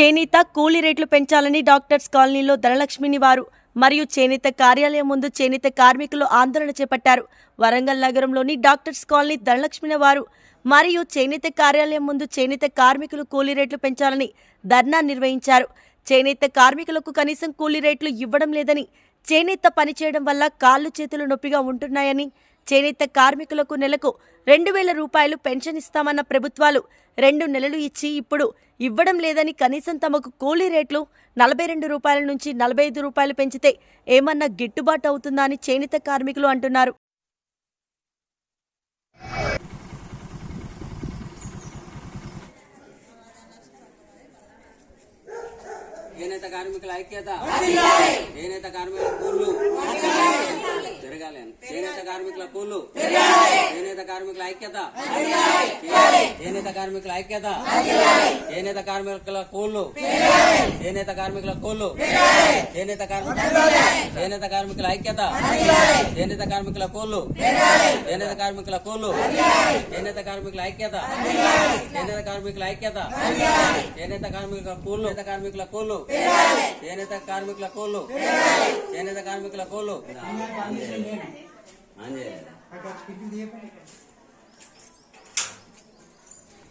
చేనేత కూలీ రేట్లు పెంచాలని డాక్టర్స్ కాలనీలో ధనలక్ష్మిని వారు. మరియు చేనేత కార్యాలయం ముందు చేనేత కార్మికులు ఆందోళన చేపట్టారు. వరంగల్ నగరంలోని డాక్టర్స్ కాలనీ ధనలక్ష్మిని వారు. మరియు చేనేత కార్యాలయం ముందు చేనేత కార్మికులు కూలీ రేట్లు పెంచాలని ధర్నా నిర్వహించారు. చేనేత కార్మికులకు కనీసం కూలీ రేట్లు ఇవ్వడం లేదని చేనేత పనిచేయడం వల్ల కాళ్ళు చేతులు నొప్పిగా ఉంటున్నాయని చేనేత కార్మికులకు నెలకు రెండు వేల రూపాయలు పెన్షన్ ఇస్తామన్న ప్రభుత్వాలు రెండు నెలలు ఇచ్చి ఇప్పుడు ఇవ్వడం లేదని కనీసం తమకు కూలీ రేట్లు నలభై రెండు రూపాయల నుంచి నలభై ఐదు రూపాయలు పెంచితే ఏమన్నా గిట్టుబాటు అవుతుందా అని చేనేత కార్మికులు అంటున్నారు. చేనేత కార్మికుల ఐక్యత. చేనేత కార్మికుల కూళ్ళు తిరగాలి చేనేత కార్మికుల కూళ్ళు చేనేత కార్మికుల ఐక్యత చేనేత కార్మికుల ఐక్యత చేనేత కార్మికుల కూళ్ళు చేనేత కార్మికుల కూళ్ళు చేనేత కార్మికుల చేనేత కార్మికుల ఐక్యత చేనేత కార్మికుల కూళ్ళు చేనేత కార్మికుల కూళ్ళు చేనేత కార్మికుల ఐక్యత చేనేత కార్మికుల ఐక్యత చేనేత కార్మికుల కూళ్ళు చేనేత కార్మికుల కూళ్ళు చేనేత కార్మికుల కూళ్ళు చేనేత కార్మికుల కూళ్ళు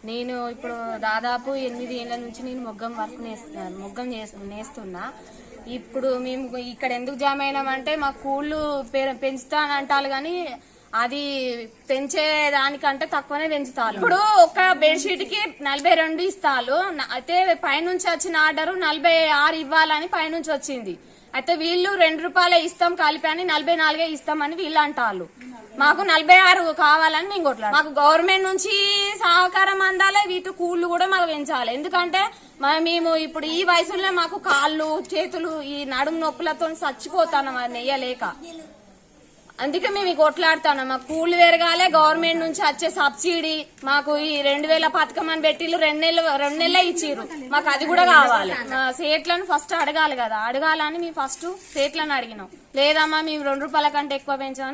నేను ఇప్పుడు దాదాపు ఎనిమిది ఏళ్ళ నుంచి నేను మొగ్గం వర్క్ నేస్తున్నాను మొగ్గం నేస్తున్నా. ఇప్పుడు మేము ఇక్కడ ఎందుకు జామ్ అయినామంటే మా కూళ్ళు పెంచుతాను అంటారు కానీ అది పెంచే దానికంటే తక్కువనే పెంచుతారు. ఇప్పుడు ఒక బెడ్షీట్కి నలభై రెండు ఇస్తాలు అయితే పైనుంచి వచ్చిన ఆర్డర్ నలభై ఆరు ఇవ్వాలని పైనుంచి వచ్చింది. అయితే వీళ్ళు రెండు రూపాయలే ఇస్తాం కలిపి అని నలభై నాలుగే ఇస్తామని వీళ్ళు అంటారు మాకు నలభై ఆరు కావాలని మేము కొట్లాడు. మాకు గవర్నమెంట్ నుంచి సహకారం అందాలి వీటి కూళ్ళు కూడా మాకు పెంచాలి. ఎందుకంటే మేము ఇప్పుడు ఈ వయసులో మాకు కాళ్ళు చేతులు ఈ నడుము నొప్పులతో చచ్చిపోతాను నెయ్యలేక. అందుకే మేము ఈ కొట్లాడుతాను మాకు కూలి పెరగాలి గవర్నమెంట్ నుంచి వచ్చే సబ్సిడీ మాకు ఈ రెండు వేల పథకం అని పెట్టిళ్ళు రెండు నెలలు రెండు నెలలే ఇచ్చిర్రు. మాకు అది కూడా కావాలి. మా సేట్లను ఫస్ట్ అడగాలి కదా. అడగాలని మేము ఫస్ట్ సేట్లను అడిగినాం. లేదమ్మా మేము రెండు రూపాయల కంటే ఎక్కువ పెంచాం.